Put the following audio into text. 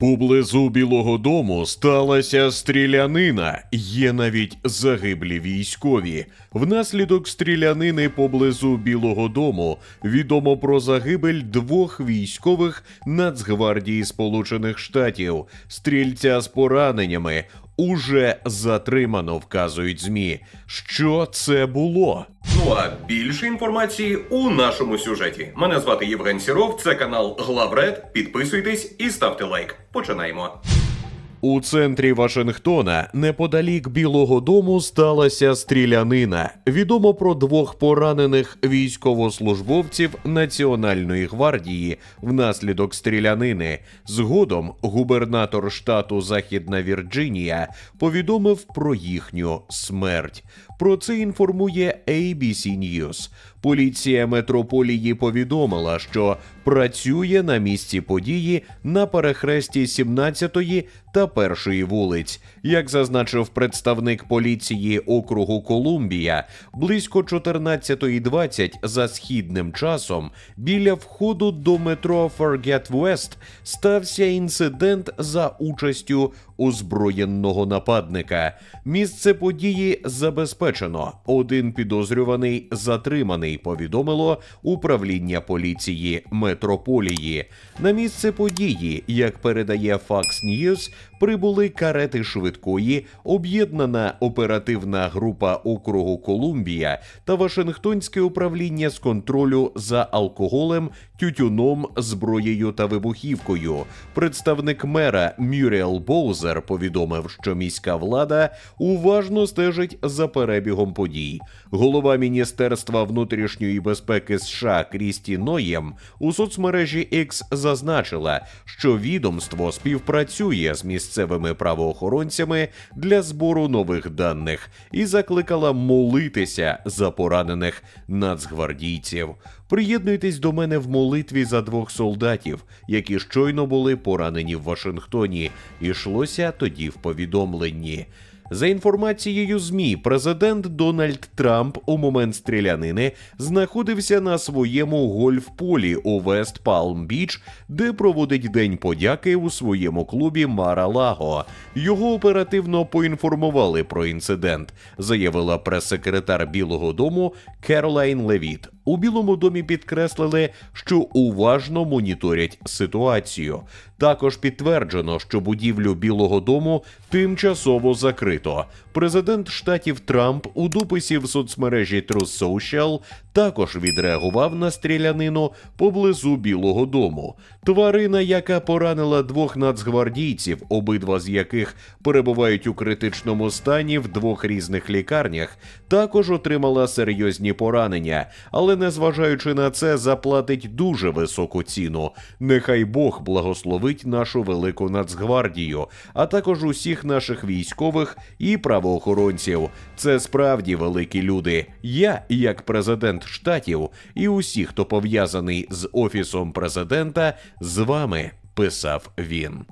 Поблизу Білого Дому сталася стрілянина. Є навіть загиблі військові. Внаслідок стрілянини поблизу Білого Дому відомо про загибель двох військових Нацгвардії Сполучених Штатів, стрільця з пораненнями. Уже затримано, вказують змі. Що це було? Ну а більше інформації у нашому сюжеті. Мене звати Євген Сіров, це канал Главред. Підписуйтесь і ставте лайк. Починаємо. У центрі Вашингтона, неподалік Білого Дому, сталася стрілянина. Відомо про двох поранених військовослужбовців Національної гвардії внаслідок стрілянини. Згодом губернатор штату Західна Вірджинія повідомив про їхню смерть. Про це інформує ABC News. Поліція метрополії повідомила, що працює на місці події на перехресті 17-ї та 1-ї вулиць. Як зазначив представник поліції округу Колумбія, близько 14.20 за східним часом біля входу до метро Forget West стався інцидент за участю озброєнного нападника. Місце події забезпечено. Один підозрюваний затриманий. Повідомило управління поліції метрополії. На місце події, як передає Fox News, прибули карети швидкої, об'єднана оперативна група округу Колумбія та Вашингтонське управління з контролю за алкоголем, тютюном, зброєю та вибухівкою. Представник мера Мюріел Боузер повідомив, що міська влада уважно стежить за перебігом подій. Голова міністерства внутрішньої безпеки США Крісті Ноєм у соцмережі X зазначила, що відомство співпрацює з місцевими правоохоронцями для збору нових даних і закликала молитися за поранених нацгвардійців. Приєднуйтесь до мене в молитві за двох солдатів, які щойно були поранені в Вашингтоні. Ішлося тоді в повідомленні. За інформацією ЗМІ, президент Дональд Трамп у момент стрілянини знаходився на своєму гольф-полі у Вест Палм Біч, де проводить День подяки у своєму клубі Мара Лаго. Його оперативно поінформували про інцидент, заявила прес-секретар Білого Дому Керолайн Левіт. У Білому домі підкреслили, що уважно моніторять ситуацію. Також підтверджено, що будівлю Білого Дому тимчасово закрито. Президент штатів Трамп у дописі в соцмережі Truth Social також відреагував на стрілянину поблизу Білого Дому. Тварина, яка поранила двох нацгвардійців, обидва з яких перебувають у критичному стані в двох різних лікарнях, також отримала серйозні поранення, але незважаючи на це, заплатить дуже високу ціну. Нехай Бог благословить нашу велику нацгвардію, а також усіх наших військових і правоохоронців. Це справді великі люди. Я, як президент штатів, і усі, хто пов'язаний з офісом президента, з вами, писав він.